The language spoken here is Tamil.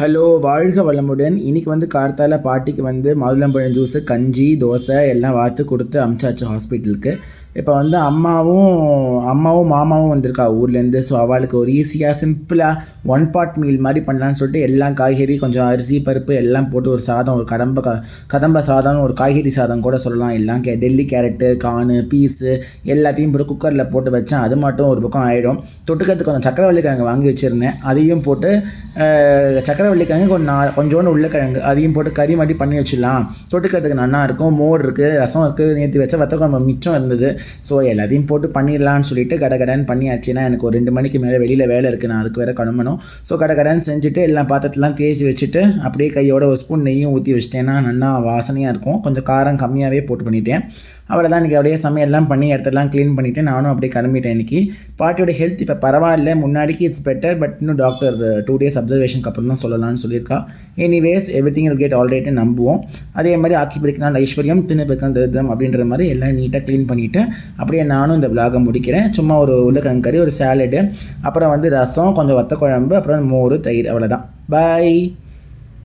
ஹலோ வாழ்க வளமுடன். இன்னைக்கு வந்து கார்த்தால பாட்டிக்கு வந்து மாதுளம்பழம் ஜூஸு கஞ்சி தோசை எல்லாம் வாத்து கொடுத்து அமிச்சாச்சு ஹாஸ்பிட்டலுக்கு இப்போ வந்து அம்மாவும் அம்மாவும் மாமாவும் வந்திருக்கா ஊர்லேருந்து. ஸோ அவளுக்கு ஒரு ஈஸியாக சிம்பிளாக ஒன் பாட் மீல் மாதிரி பண்ணலான்னு சொல்லிட்டு எல்லாம் காய்கறி கொஞ்சம் அரிசி பருப்பு எல்லாம் போட்டு ஒரு சாதம் ஒரு கடம்ப க கதம்ப சாதம் ஒரு காய்கறி சாதம் கூட சொல்லலாம். எல்லாம் கே டெல்லி கேரட்டு கானு பீஸு எல்லாத்தையும் போட்டு குக்கரில் போட்டு வச்சேன் அது மட்டும் ஒரு பக்கம் ஆகிடும் தொட்டுக்கிறதுக்கு கொஞ்சம் சக்கரவள்ளி கிழங்கு வாங்கி வச்சுருந்தேன். அதையும் போட்டு சக்கரவள்ளி கிழங்கு கொஞ்சம் நான் கொஞ்சோண்டு உருளைக்கிழங்கு அதையும் போட்டு கறி மாதிரி பண்ணி வச்சிடலாம். தொட்டுக்கிறதுக்கு நல்லா இருக்கும். மோர் இருக்குது ரசம் இருக்குது நேற்று வச்ச வத்த மிச்சம் இருந்தது. ஸோ எல்லாத்தையும் போட்டு பண்ணிடலான்னு சொல்லிட்டு கடை கடன் பண்ணியாச்சுன்னா எனக்கு ஒரு ரெண்டு மணிக்கு மேலே வெளியில் வேலை இருக்குது நான் அதுக்கு வேறு கிளம்பணும். ஸோ கடை கடன் செஞ்சுட்டு எல்லா பாத்திரத்தெலாம் தேய்ச்சி வச்சுட்டு அப்படியே கையோட ஒரு ஸ்பூன் நெய்யும் ஊற்றி வச்சிட்டேன்னா நல்லா வாசனையாக இருக்கும். கொஞ்சம் காரம் கம்மியாகவே போட்டு பண்ணிட்டேன். அவ்வளோதான் இன்றைக்கி அப்படியே சமையல்லாம் பண்ணி இடத்தெல்லாம் க்ளீன் பண்ணிவிட்டு நானும் அப்படியே கிளம்பிட்டேன் இன்றைக்கி பாட்டியோட ஹெல்த் இப்போ பரவாயில்ல. முன்னாடிக்கு இட்ஸ் பெட்டர் பட் இன்னும் டாக்டர் டூ டேஸ் அப்சர்வேஷனுக்கு அப்புறம் தான் சொல்லலாம்னு சொல்லியிருக்கா. Anyways everything get already நம்புவோம். அதே மாதிரி ஆக்கி பிடிக்கினால் ஐஸ்வர்யம் தின்னு பிடிக்கினால் தரித்திரம் அப்படின்ற மாதிரி எல்லாம் நீட்டாக க்ளீன் பண்ணிவிட்டு அப்படியே நானும் இந்த விலாகை முடிக்கிறேன். சும்மா ஒரு உருளைக்கிழங்கு கறி ஒரு சாலடு அப்புறம் வந்து ரசம் கொஞ்சம் வத்த குழம்பு அப்புறம் மோர் தயிர் அவ்வளோதான் பாய்